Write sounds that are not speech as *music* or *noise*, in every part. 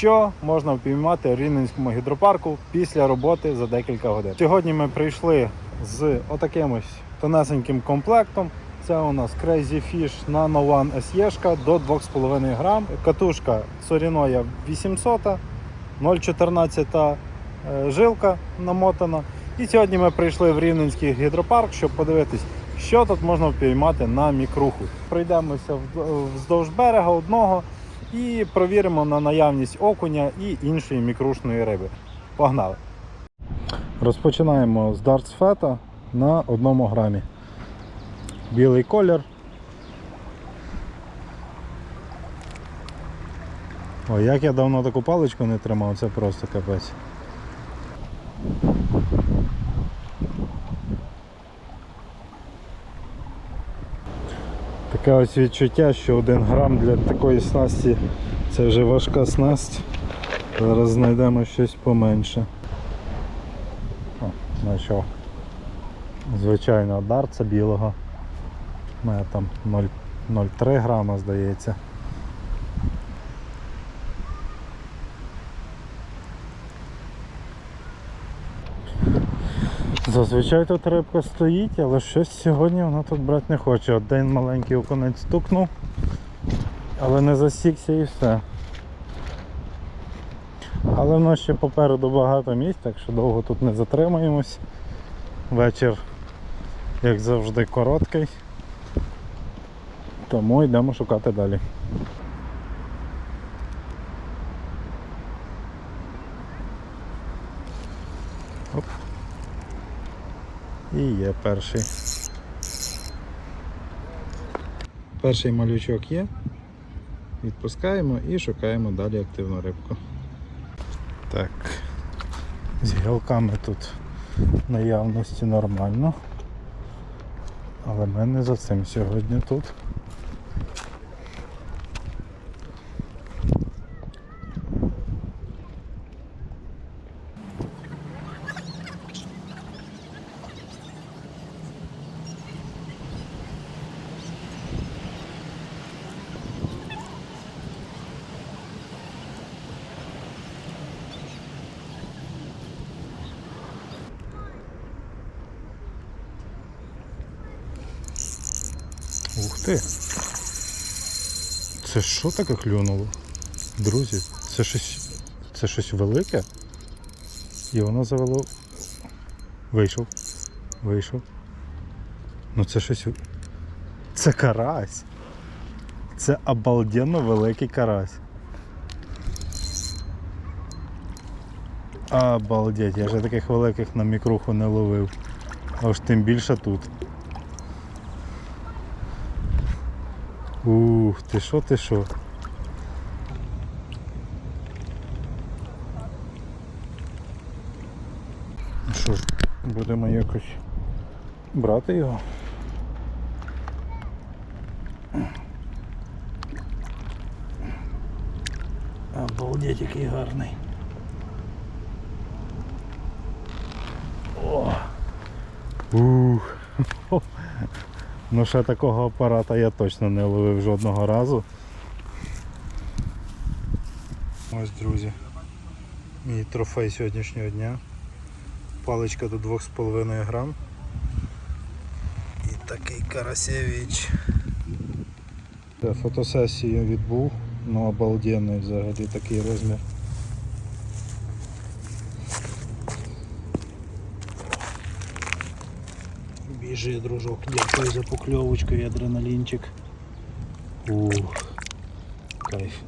що можна впіймати в Рівненському гідропарку після роботи за декілька годин. Сьогодні ми прийшли з отаким ось тонесеньким комплектом. Це у нас Crazy Fish Nano One SE до 2,5 грам. Катушка Sorinoya 800, 0,14 е, жилка намотана. І сьогодні ми прийшли в Рівненський гідропарк, щоб подивитись, що тут можна впіймати на мікруху. Пройдемося вздовж берега одного і провіримо на наявність окуня і іншої мікрушної риби. Погнали! Розпочинаємо з Feta на одному грамі. Білий колір. Ой, як я давно таку паличку не тримав, це просто капець. Таке ось відчуття, що один грам для такої снасті це вже важка снасть. Зараз знайдемо щось поменше. О, знайшов. Звичайно, дарця білого. У мене там 0,3 грама, здається. Зазвичай тут рибка стоїть, але щось сьогодні вона тут брати не хоче. Один маленький окунець стукнув, але не засікся і все. Але в нас ще попереду багато місць, так що довго тут не затримаємось. Вечір, як завжди, короткий. Тому йдемо шукати далі. І є перший. Перший малючок є. Відпускаємо і шукаємо далі активну рибку. Так. З гілками тут наявності нормально. Але ми не за цим сьогодні тут. Ух ти! Це що таке клюнуло? Друзі, це щось. Це щось велике? І воно завело. Вийшов. Вийшов. Ну це щось. Це карась. Це обалденно великий карась. Обалдеть, я вже таких великих на мікруху не ловив. А ж тим більше тут. Ух, ти що, ти що? Ну Що ж, будемо якось брати його. Обалдеть, який гарний. О! Ух! *laughs* Ну ще такого апарата я точно не ловив жодного разу. Ось, друзі, мій трофей сьогоднішнього дня. Паличка до 2,5 грам. І такий Карасевич. Я фотосесію відбув, ну обалденний взагалі такий розмір. Біжи, дружок, дякую за покльовочку і адреналінчик. Ух, кайф.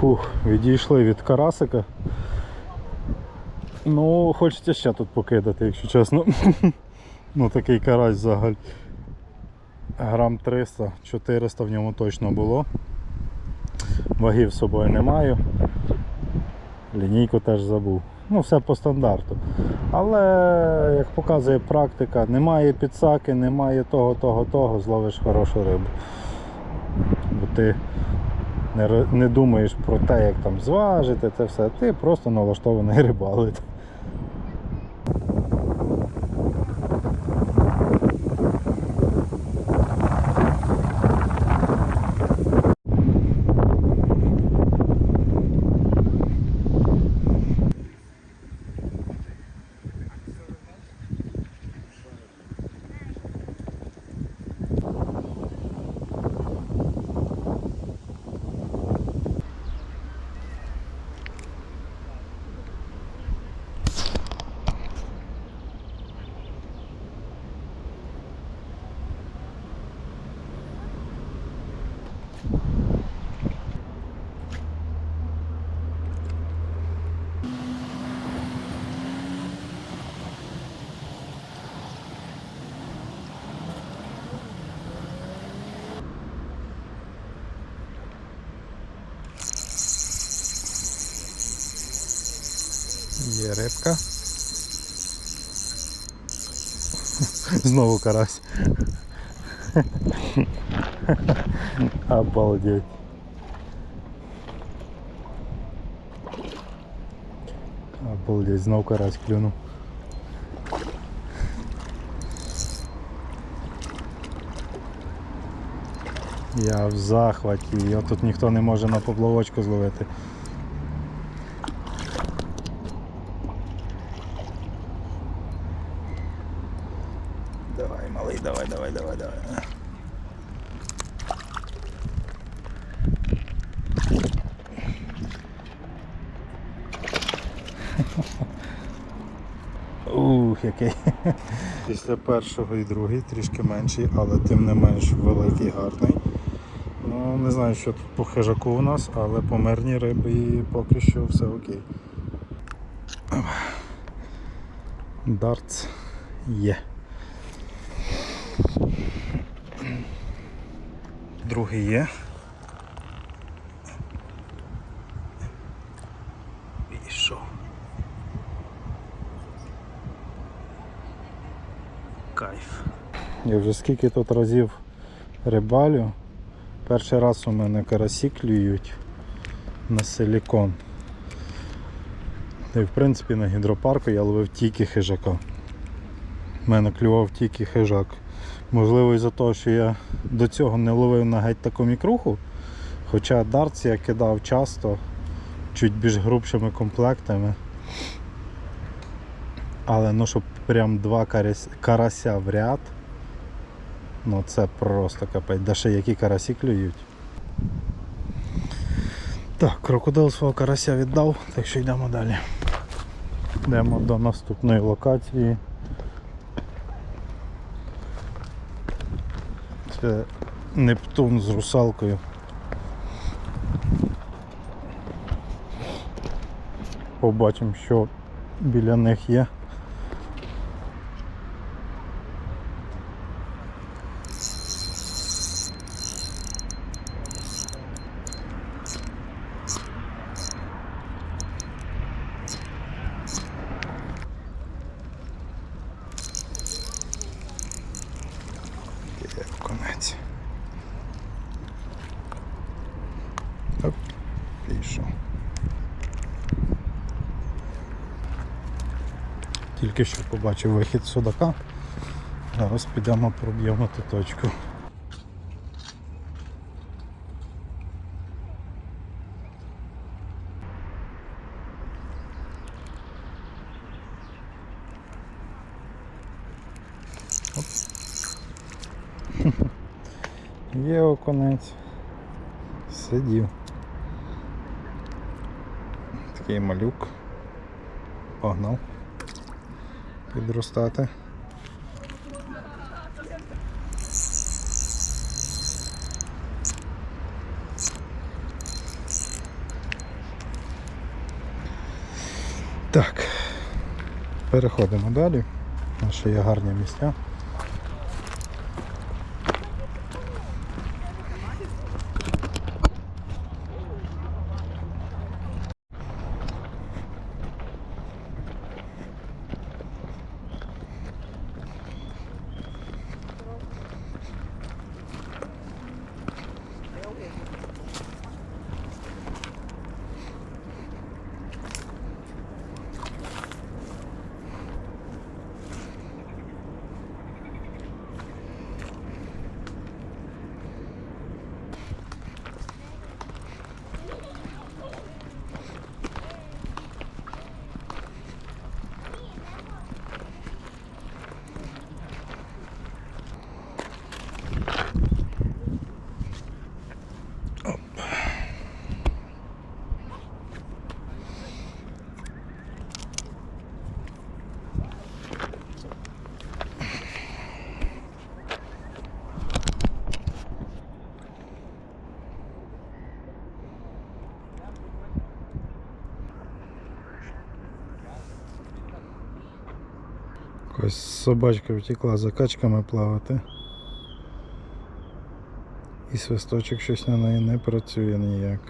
Фух, відійшли від карасика. Ну, хочеться ще тут покидати, якщо чесно. *laughs* ну такий карась взагалі. Грам 300-400 в ньому точно було. Вагів з собою не маю. Лінійку теж забув. Ну, все по стандарту. Але, як показує практика, немає підсаки, немає того, того, того, зловиш хорошу рибу. Бо ти не, думаєш про те, як там зважити, це все. Ти просто налаштований рибалити. Є рибка. Знову карась. Обалдеть. Обалдеть, знов карась клюнув. Я в захваті, його тут ніхто не може на поплавочку зловити. Ух, який. Після першого і другий трішки менший, але тим не менш великий, гарний. Ну, не знаю, що тут по хижаку у нас, але по мирній рибі поки що все окей. Дартс є. Другий є. Пішов. Кайф. Я вже скільки тут разів рибалю. Перший раз у мене карасі клюють на силікон. Й в принципі на гідропарку я ловив тільки хижака. У мене клював тільки хижак. Можливо, із-за того, що я до цього не ловив на геть таку мікруху. Хоча дартс я кидав часто, чуть більш грубшими комплектами. Але ну щоб прям два карася в ряд, ну це просто капець. Да ще які карасі клюють. Так, крокодил свого карася віддав, так що йдемо далі. Йдемо до наступної локації. Це Нептун з русалкою. Побачимо, що біля них є конець. Оп, пішов. Тільки що побачив вихід судака. Зараз підемо проб'ємо ту точку. *laughs* Є оконець. Сидів. Такий малюк. Погнав. Підростати. Так. Переходимо далі. Ще є гарні місця. Якась собачка втекла за качками плавати. І свисточок щось на неї не працює ніяк.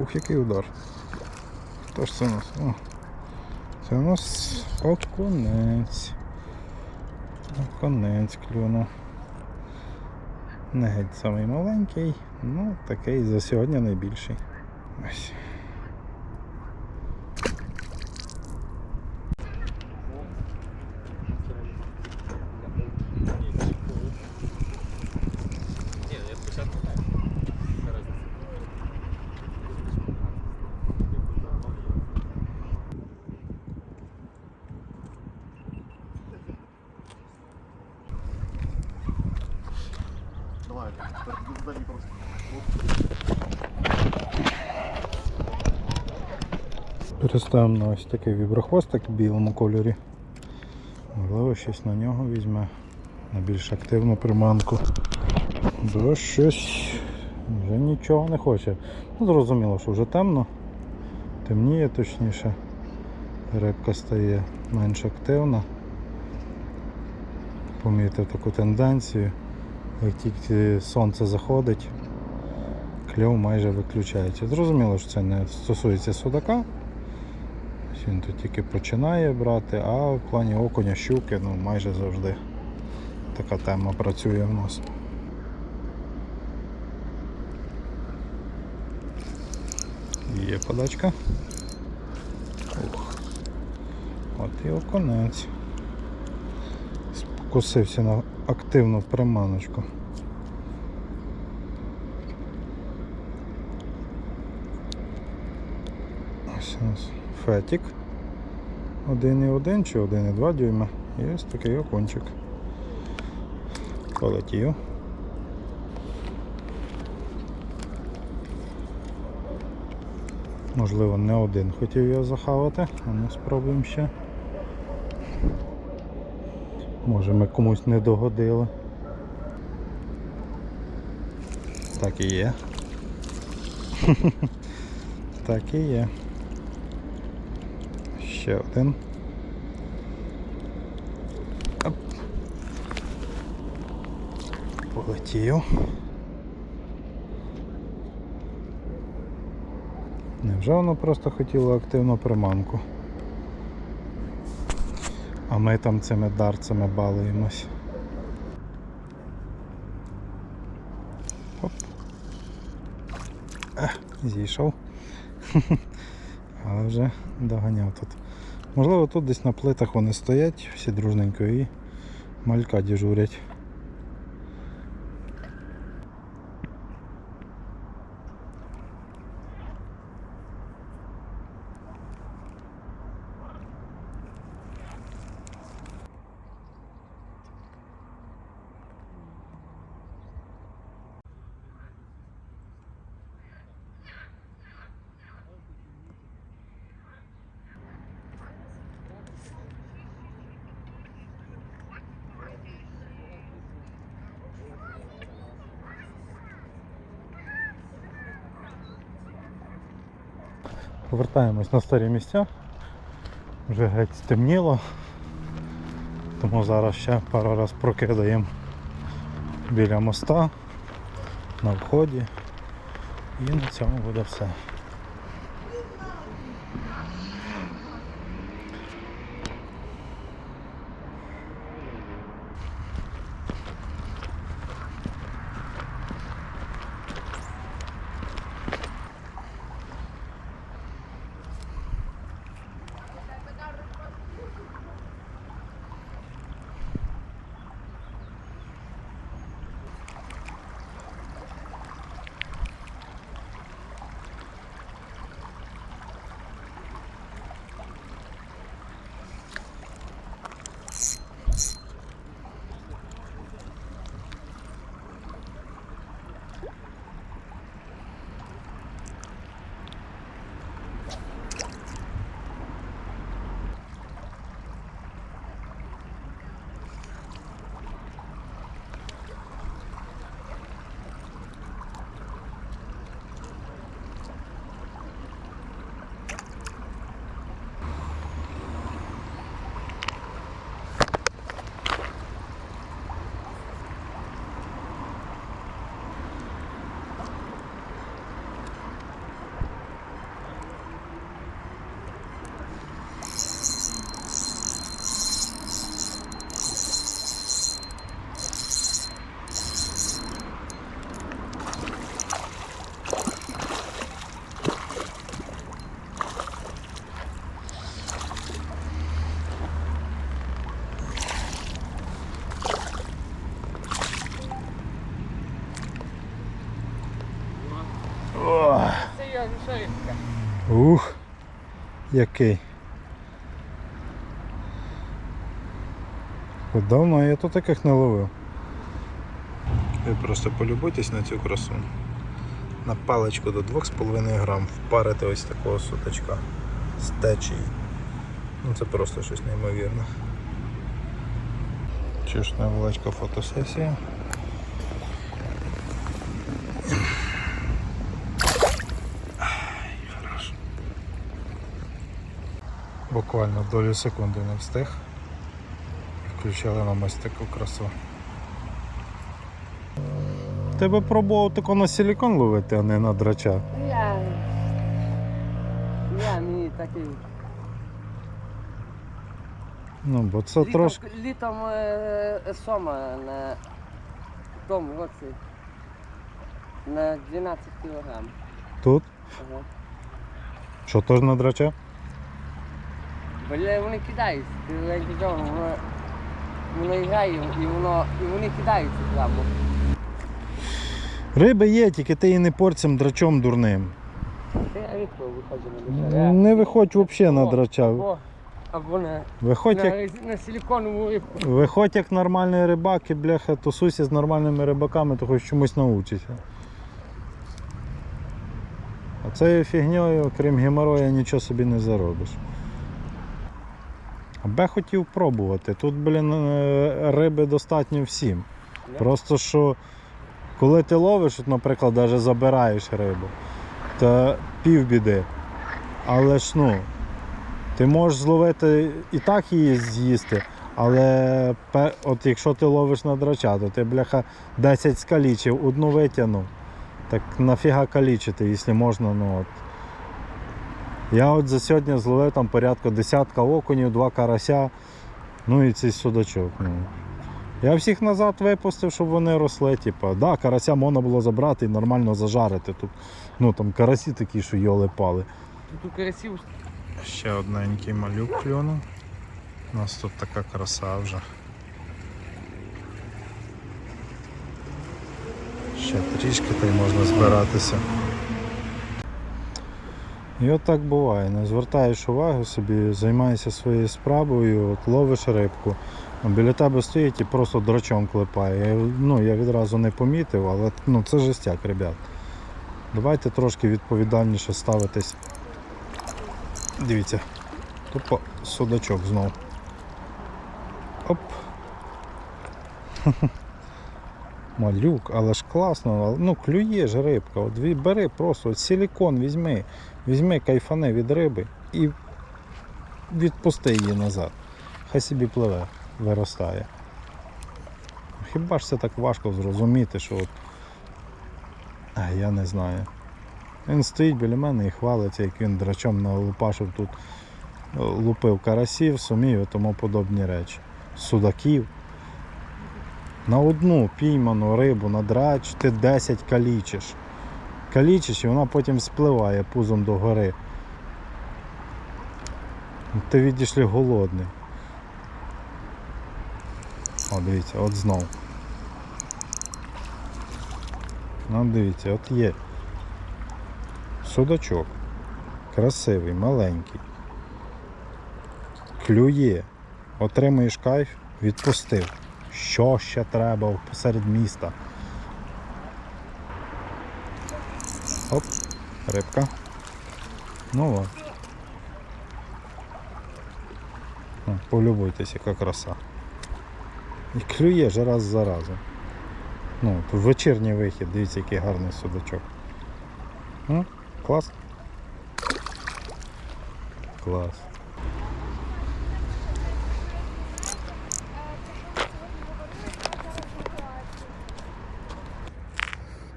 Ух, який удар. Хто ж це у нас? О, це у нас окунець. Окунець клюнув. Не геть самий маленький, ну такий за сьогодні найбільший. Ось. Ні, я спочатку так. Зараз. Давай, сзади просто. Переставимо на ось такий віброхвостик в білому кольорі. Можливо, щось на нього візьме на більш активну приманку. Бо щось вже нічого не хоче. Ну, зрозуміло, що вже темно, темніє точніше. Рибка стає менш активна. Помітив таку тенденцію. Як тільки сонце заходить, кльов майже виключається. Зрозуміло, що це не стосується судака. Він тут тільки починає брати, а в плані окуня щуки ну, майже завжди така тема працює в нас. Є подачка. Ух. От і окунець. Спокусився на активну приманочку. Ось у нас фетік. 1,1 чи 1,2 дюйма. І ось такий окончик. Полетів. Можливо, не один хотів його захавати, а ну спробуємо ще. Може ми комусь не догодили. Так і є. *laughs* так і є. Ще один. Оп. Полетів. Невже воно просто хотіло активну приманку? А ми там цими дарцями балуємось. Зійшов. *laughs* Але вже доганяв тут. Можливо, тут десь на плитах вони стоять, всі дружненько і малька дежурять. Повертаємось на старі місця. Вже геть стемніло. Тому зараз ще пару раз прокидаємо біля моста на вході. І на цьому буде все. Який. Давно я тут таких не ловив. Ви просто полюбуйтесь на цю красу. На паличку до 2,5 грам впарити ось такого суточка з течії. Ну це просто щось неймовірне. Чи ж невеличка фотосесія. Буквально долю секунди не встиг. І включили нам ось таку красу. Тебе пробував тако на силікон ловити, а не на драча. Я. Я не такий. Ну, бо це літом, трошки. літом е, сома на тому році. На 12 кілограм. Тут? Ага. Що теж на драча? Бо вони кидають. Я казав, воно, воно грає і воно і вони кидаються прямо. Риби є, тільки ти її не порцем драчом дурним. Я рідко виходжу на дешеве. Не виходь взагалі на драча. Або, або на, Виходь як, на, на силіконову рибку. виходь як нормальний рибак і бляха, тусуйся з нормальними рибаками, то хоч чомусь научишся. А цією фігньою, крім геморроя, нічого собі не заробиш. Аби хотів пробувати. Тут, блін, е, риби достатньо всім. Просто що, коли ти ловиш, от, наприклад, навіть забираєш рибу, то півбіди. Але ж ну, ти можеш зловити і так її з'їсти, але от якщо ти ловиш на драча, то ти бляха 10 скалічив, одну витягнув. Так нафіга калічити, якщо можна, ну от. Я от за сьогодні зловив там порядку десятка окунів, два карася, ну і цей судачок. Ну. Я всіх назад випустив, щоб вони росли. Типу, да, карася можна було забрати і нормально зажарити. Тут, ну там карасі такі, що йоли пали. Тут у карасів Ще одненький малюк клюнув. У нас тут така краса вже. Ще трішки та й можна збиратися. І от так буває. Не звертаєш увагу собі, займаєшся своєю справою, от ловиш рибку. Біля тебе стоїть і просто драчом клепає. Я, ну, я відразу не помітив, але ну, це жестяк, ребят. Давайте трошки відповідальніше ставитись Дивіться. Тупо судачок знов. Оп. *laughs* Малюк, але ж класно, ну клює ж рибка. От бери просто от силікон візьми, візьми кайфани від риби і відпусти її назад. Хай собі пливе, виростає. Хіба ж це так важко зрозуміти, що от. А, я не знаю. Він стоїть біля мене і хвалиться, як він драчом налупашив тут, е, лупив карасів, сумів і тому подобні речі. Судаків. На одну пійману рибу на драч ти 10 калічиш. Калічиш і вона потім спливає пузом до гори. Ти відійшли голодний. О, дивіться, от знов. Ну, дивіться, от є. Судачок. Красивий, маленький. Клює. Отримуєш кайф, відпустив. Що ще треба посеред міста? Оп, рибка. Ну от. О, Полюбуйтесь, яка краса. І клює ж раз за разом. Ну, вечірній вихід, дивіться, який гарний судачок. Ну, клас. Клас.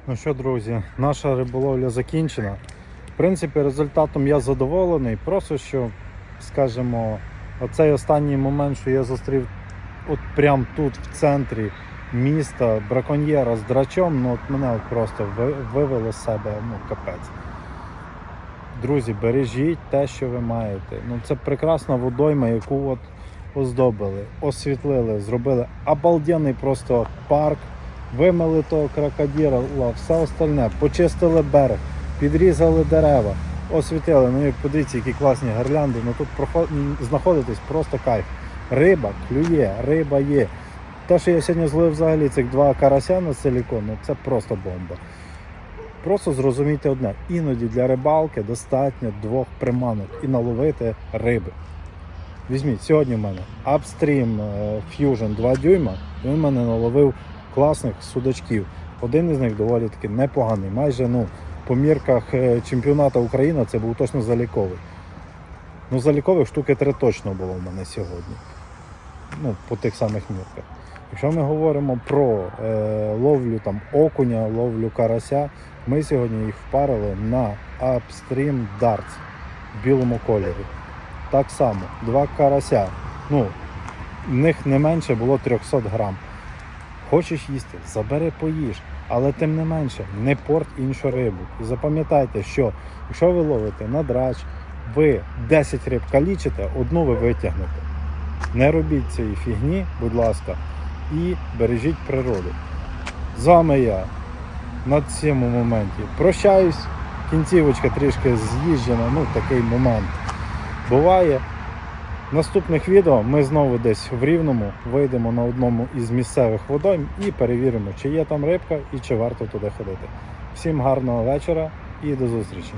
Ну що, друзі, наша риболовля закінчена. В принципі, результатом я задоволений. Просто що, скажімо, оцей останній момент, що я зустрів от прямо тут, в центрі міста, браконьєра з драчом, ну от мене просто вивело з себе ну, капець. Друзі, бережіть те, що ви маєте. Ну, це прекрасна водойма, яку от оздобили, освітлили, зробили обалденний просто парк, вимили того крокодила, все остальне, почистили берег, підрізали дерева, освітили. Ну і подивіться, які класні гірлянди. Ну тут знаходитись просто кайф. Риба клює, риба є. Те, що я сьогодні зловив взагалі цих два карася на силікон, ну це просто бомба. Просто зрозумійте одне, іноді для рибалки достатньо двох приманок і наловити риби. Візьміть, сьогодні в мене Upstream е, Fusion 2 дюйма, і він мене наловив класних судачків. Один із них доволі таки непоганий. Майже ну, по мірках е, чемпіонату України це був точно заліковий. Ну, залікових штуки три точно було в мене сьогодні. Ну, по тих самих мірках. Якщо ми говоримо про е, ловлю там окуня, ловлю карася, ми сьогодні їх впарили на Upstream Darts в білому кольорі. Так само, два карася. Ну, в них не менше було 300 грам. Хочеш їсти, забери поїж. Але тим не менше, не порт іншу рибу. І запам'ятайте, що якщо ви ловите на драч, ви 10 риб калічите, одну ви витягнете. Не робіть цієї фігні, будь ласка, і бережіть природу. З вами я на цьому моменті прощаюсь. Кінцівочка трішки з'їжджена, ну такий момент буває. Наступних відео ми знову десь в Рівному вийдемо на одному із місцевих водойм і перевіримо, чи є там рибка і чи варто туди ходити. Всім гарного вечора і до зустрічі!